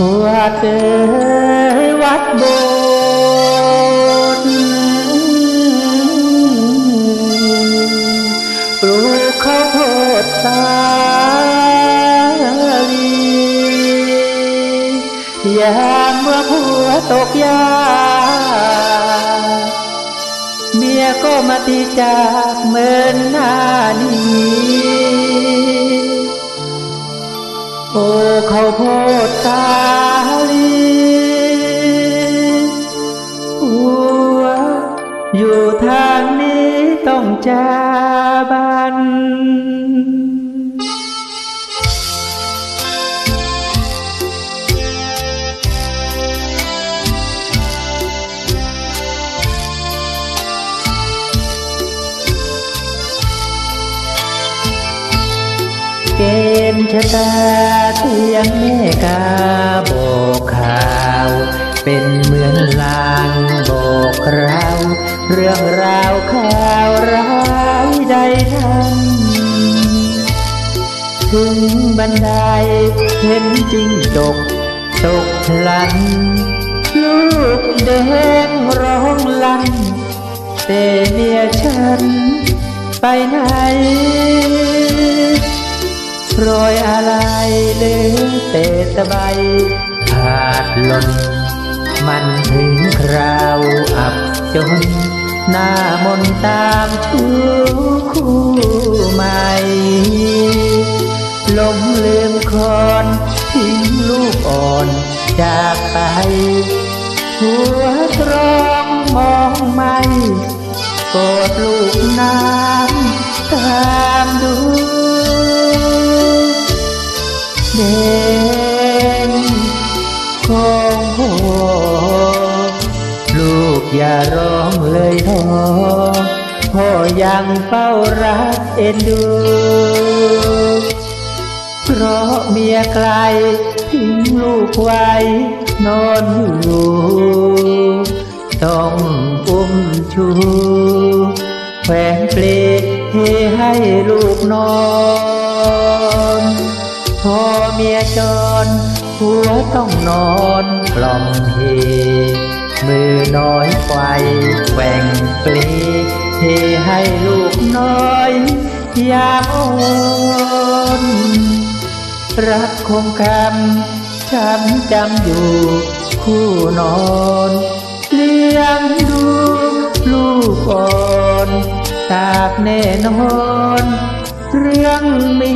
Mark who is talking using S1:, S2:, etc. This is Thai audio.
S1: วัดเอ๋ยวัดโบสถ์ปลูกข้าวโพดสาลียามเมื่อผัวตกยา เมียก็มาตีจากเหมือนหน้านี้ โอ้เขาโพดสาลีหัวอยู่ทางนี้ต้องจาบัน กณฑ์ชะตาเสียงแม่กาบอกข่าว เป็นเหมือนลางบอกเราเรื่องราวข่าวร้ายใดทันถึงบันไดเห็นจริงจกตกพลัน ลูกแดงร้องลั่นแต่เมียฉันไปไหน รอยอะไรเลือแต่ตะใบขาดหล่นมันถึงคราวอับจน หน้ามนตามชูคู่ใหม่ลมลืมคอนทิ้งลูกอ่อนจากไป หัวตรองมองไม่กอดลูกน้ำตามดู ลูกอย่าร้องเลยท้อพ่อยังเฝ้ารักเอ็นดู เพราะเมียไกลทิ้งลูกไว้ นอนอยู่ต้องอุ้มชูแขวนเปลให้ลูกนอน พอเมียจร หัวต้องนอนกล่อมเฮมือน้อยไฟแกว่งเปลเทให้ลูกน้อยยามอ่อนรักคงคำช้ำจำอยู่คู่นอนเลี้ยงดูลูกอ่อนตากแน่นอน เรื่องมี